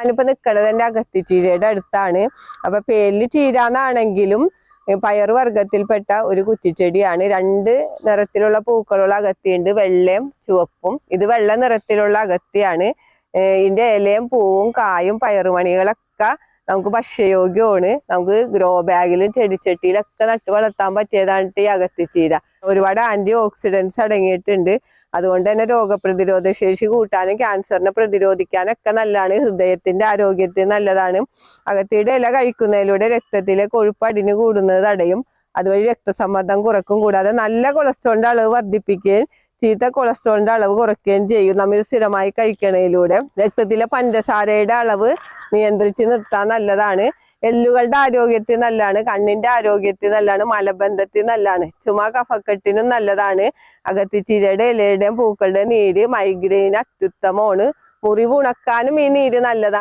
ഞാനിപ്പോ നിൽക്കണത് എന്റെ അകത്തിച്ചീരയുടെ അടുത്താണ്. അപ്പൊ പേരിൽ ചീരാന്നാണെങ്കിലും ഏ, പയറ് വർഗത്തിൽപ്പെട്ട ഒരു കുറ്റിച്ചെടിയാണ്. രണ്ട് നിറത്തിലുള്ള പൂക്കളുള്ള അകത്തിയുണ്ട് വെള്ളയും ചുവപ്പും. ഇത് വെള്ള നിറത്തിലുള്ള അകത്തിയാണ് ഇതിന്റെ ഇലയും പൂവും കായും പയറുമണികളൊക്കെ നമുക്ക് ഭക്ഷ്യയോഗ്യമാണ്. നമുക്ക് ഗ്രോ ബാഗിലും ചെടിച്ചട്ടിയിലൊക്കെ നട്ട് വളർത്താൻ പറ്റിയതാണ് ഈ അകത്തിച്ചീര ഒരുപാട് ആന്റി ഓക്സിഡൻസ് അടങ്ങിയിട്ടുണ്ട്. അതുകൊണ്ട് തന്നെ രോഗപ്രതിരോധ ശേഷി കൂട്ടാനും ക്യാൻസറിനെ പ്രതിരോധിക്കാനൊക്കെ നല്ലതാണ്. ഹൃദയത്തിന്റെ ആരോഗ്യത്തിന് നല്ലതാണ്. അകത്തിയുടെ ഇല കഴിക്കുന്നതിലൂടെ രക്തത്തിലെ കൊഴുപ്പ് അടിഞ്ഞു കൂടുന്നത് തടയും. അതുവഴി രക്തസമ്മർദ്ദം കുറക്കും. കൂടാതെ നല്ല കൊളസ്ട്രോളിന്റെ അളവ് വർദ്ധിപ്പിക്കുകയും ചീത്ത കൊളസ്ട്രോളിന്റെ അളവ് കുറയ്ക്കുകയും ചെയ്യും. നമ്മൾ സ്ഥിരമായി കഴിക്കണതിലൂടെ രക്തത്തിലെ പഞ്ചസാരയുടെ അളവ് നിയന്ത്രിച്ച് നിർത്താൻ നല്ലതാണ്. എല്ലുകളുടെ ആരോഗ്യത്തിന് നല്ലതാണ് കണ്ണിന്റെ ആരോഗ്യത്തിന് നല്ലതാണ് മലബന്ധത്തിന് നല്ലതാണ്. ചുമ കഫക്കെട്ടിനും നല്ലതാണ്. അകത്തിച്ചിരയുടെ ഇലയുടെയും പൂക്കളുടെ നീര് മൈഗ്രെയിൻ അത്യുത്തമമാണ്. മുറിവ് ഉണക്കാനും ഈ നീര് നല്ലതാണ്.